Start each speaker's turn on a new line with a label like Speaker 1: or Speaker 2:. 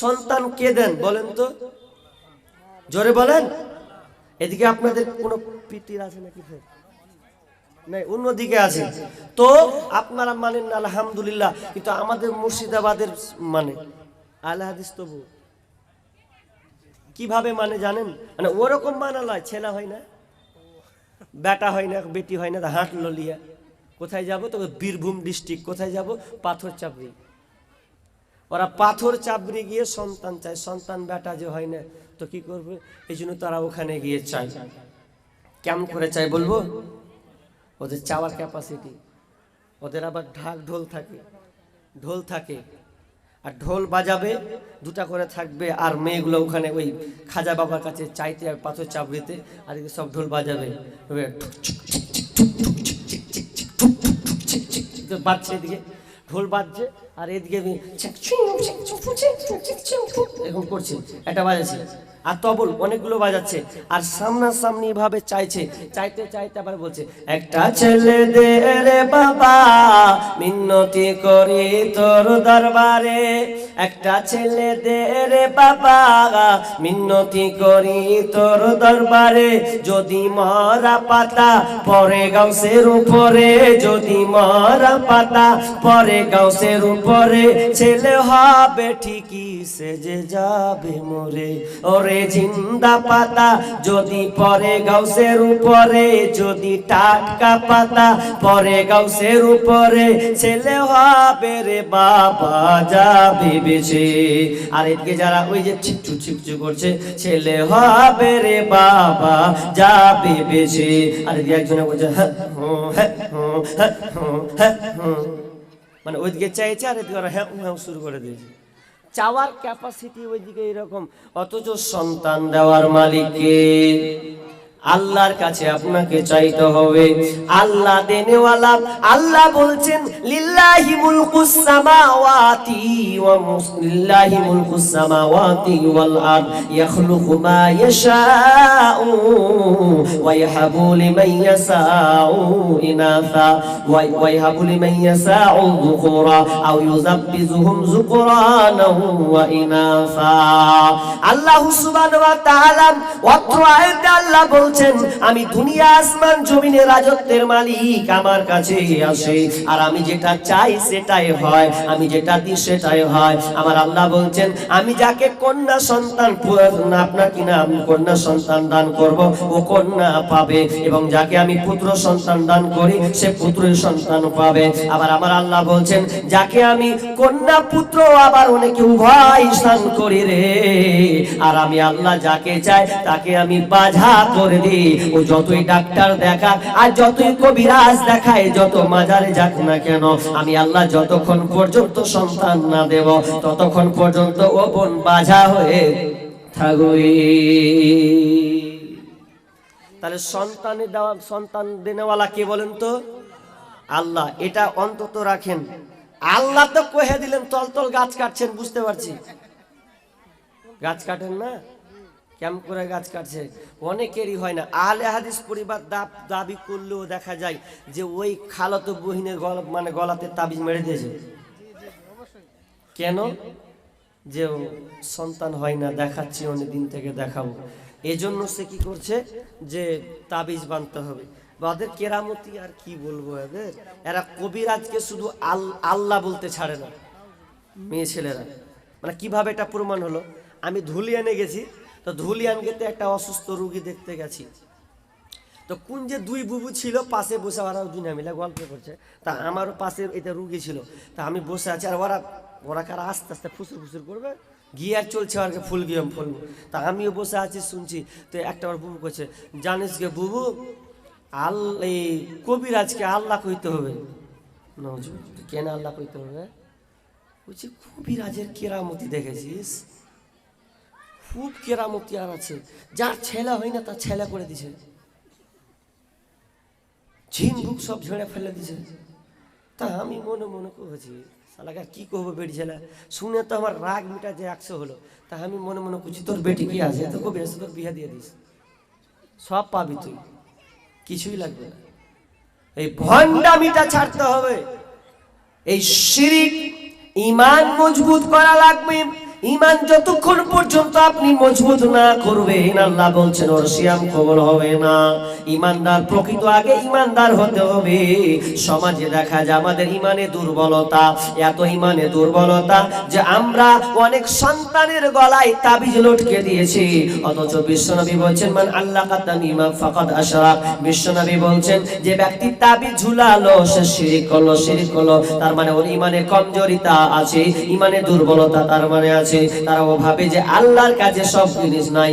Speaker 1: সন্তান কে দেন বলেন তো? জোরে বলেন। এদিকে আপনাদের কোনো পিটির আছে নাকি অন্যদিকে আছে। তো আপনারা মানেন না, আলহামদুলিল্লাহ। কিন্তু আমাদের মুর্শিদাবাদের মানে আল্লাহ হাদিস তবু। কীভাবে মানে জানেন? মানে ওরকম মানালয় ছেলে হয় না, বেটা হয় না, বেটি হয় না তা হাঁটলো লিয়া। কোথায় যাব? তো বীরভূম ডিস্ট্রিক্ট কোথায় যাব? পাথর চাপড়ি ওরা পাথর চাপড়ি গিয়ে সন্তান চায় সন্তান বেটা যে হয় না তো কি করবে এই জন্য তারা ওখানে গিয়ে চায় কেমন করে চায় বলব ওদের চাওয়ার ক্যাপাসিটি ওদের আবার ঢাক ঢোল থাকে ঢোল থাকে আর ঢোল বাজাবে দুটা করে থাকবে আর মেয়েগুলো ওখানে ওই খাজা বাবার কাছে চাইতে হবে পাথর চাপড়িতে আর সব ঢোল বাজাবে বাজছে এদিকে ঢোল বাজছে আর এদিকে এরকম করছে এটা বাজাচ্ছে আর তবল অনেকগুলো বাজাচ্ছে। আর সামনাসামনি ভাবে চাইছে। চাইতে চাইতে আবার বলছে, একটা ছেলে দে রে বাবা মিন্নতি করি তোর দরবারে। একটা ছেলে দে রে বাবা মিন্নতি করি তোর দরবারে। যদি মরা পাতা পরে গাউসের উপরে। যদি মরা পাতা পরে গাউসের উপরে। ছেলে হবে ঠিকই সেজে যাবে মরে। ওরে জিন্দা পাতা, যদি পরে গাউসের উপরে, যদি টাটকা পাতা, পরে গাউসের উপরে, ছেলে হবে রে বাবা যাবে বেশি আর এদিকে যারা ওই যে ছিকচু ছিকচু করছে, ছেলে হবে রে বাবা যাবে বেশি আর এদিকে একজনে বলছে হ্যাঁ হ্যাঁ হ্যাঁ মানে ওইদিকে চাইছে আর এদিকে হ্যাঁ হ্যাঁ শুরু করে দিয়েছে। চাওয়ার ক্যাপাসিটি ওইদিকে এরকম। অথচ সন্তান দেওয়ার মালিককে আল্লাহর কাছে আপনাকে চাইতে হবে। আল্লাহ দেনেওয়ালা, আল্লাহ বলছেন, লিল্লাহি মুলকুস সামাওয়াতি ওয়া মুস- লিল্লাহি মুলকুস সামাওয়াতি ওয়াল আরদ, ইয়াখলুকু মা ইয়াশাউ ওয়া ইয়াহাবু লিমান ইয়াশাউ ইনাসা ওয়া ওয়া ইয়াহাবু লিমান ইয়াশাউ যুকুরা আও ইউযাব্বিজুহুম যুকরানা ওয়া ইনাসা। আল্লাহ সুবহানাহু ওয়া তাআলা অত্র আয়াতে আল্লাহ বলছেন, আমি দুনিয়া আসমান জমিনের রাজত্বের মালিক আমার কাছে আসে। আর আমি যেটা চাই সেটাই হয়, আমি যেটা দিই সেটাই হয়। আমার আল্লাহ বলছেন, আমি যাকে কন্যা সন্তান আপনার কিনা আমি কন্যা সন্তান দান করব, ও কন্যা পাবে। এবং যাকে আমি পুত্র সন্তান দান করি, সে পুত্রের সন্তান পাবে। আবার আমার আল্লাহ বলছেন, যাকে আমি কন্যা পুত্র আবার অনেকে উভয় স্থান করি রে। আর আমি আল্লাহ যাকে চাই, তাকে আমি বাধা করে দিই ও যতই ডাক্তার দেখা আর যতই কবিরাজ দেখায়, যত মাজারে যাক না কেন, আমি আল্লাহ যতক্ষণ পর্যন্ত সন্তান না দেব, ততক্ষণ পর্যন্ত ও বোন বাধা হয়ে থাকবে তাহলে সন্তানের দেওয়া, সন্তান দেনেওয়ালা কে বলেন তো? আল্লাহ, এটা অন্তত রাখেন। আল্লাহ তো কহে দিলেন তল তল গাছ কাটছেন, বুঝতে পারছি। গাছ কাটেন না? কেমন করে গাছ কাটছে? অনেকেরই হয় না। আহলে হাদিস পরিবার দাব- দাবি করলেও দেখা যায় যে ওই খালত বহিনের গলা মানে গলাতে তাবিজ মেরে দিয়েছে। কেন? যে সন্তান হয় না, দেখাচ্ছি অনেক দিন থেকে দেখাবো। এজন্য সে কি করছে? যে তাবিজ বানতে হবে। বা ওদের কেরামতি আর কি বলব এদের? এরা কবিরাজকে শুধু আল- আল্লাহ বলতে ছাড়ে না। মেয়ে ছেলেরা। মানে কীভাবে এটা প্রমাণ হলো? আমি ধুলিয়ানে গেছি। তো ধুলিয়ান গেতে একটা অসুস্থ রুগী দেখতে গেছি। তো কোন যে দুই বুবু ছিল, পাশে বসে ওরা দুনিয়া মিলে গল্প করছে। তা আমারও পাশে এটা রুগী ছিল। তা আমি বসে আছি আর ওরা ওরা কারা আস্তে আস্তে ফুসুর ফুসুর করবে, গিয়ে আর চলছে আর ফুল গিয়ে ফুল। তা আমিও বসে আছি, শুনছি। তো একটা আমার বুবু করছে, জানিস গে বুবু, আল, এই কবিরাজকে আল্লাহ কইতে হবে। কেন আল্লাহ কইতে হবে? বলছি, কবিরাজের কেরামতি দেখেছিস? খুব কেরামতি আর আছে। যার ছেলে হয় না, তার ছেলে করে দিছে। ঝিন সব ঝেড়ে ফেলে দিছে। তা আমি মনে মনে করেছি সালাকার কি করব বেটি ছেলে? শুনে তো আমার রাগ মিটা যে একশো হলো। তা আমি মনে মনে করছি তোর বেটি কি আছে? তো কবি আছে তোর বিয়ে দিয়ে দিস। সব পাবি তুই। কিছুই লাগবে না। এই ভণ্ডামিটা ছাড়তে হবে। এই শিরিক ইমান মজবুত করা লাগবে। ইমান যতক্ষণ পর্যন্ত আপনি মজবুত না করবেন, আল্লাহ বলছেন, ওর সিয়াম কবল হবে না। ইমানদার প্রকৃত আগে ইমানদার হতে হবে। সমাজে দেখা যায় আমাদের ইমানে দুর্বলতা, এত ইমানে দুর্বলতা যে আমরা অনেক সন্তানের গলায় তাবিজ লটকে দিয়েছি। অথচ বিশ্বনবী বলছেন, মান আল্লাহ কাতামিমা ফাকাদ আশরাক। বিশ্বনবী বলছেন, যে ব্যক্তি তাবিজ ঝুলালো, সে শিরিক করল শিরিক করল। তার মানে ওর ইমানে কমজোরিতা আছে ইমানে দুর্বলতা তার মানে আছে। তারা ও ভাবে যে আল্লাহর কাছে সব জিনিস নাই।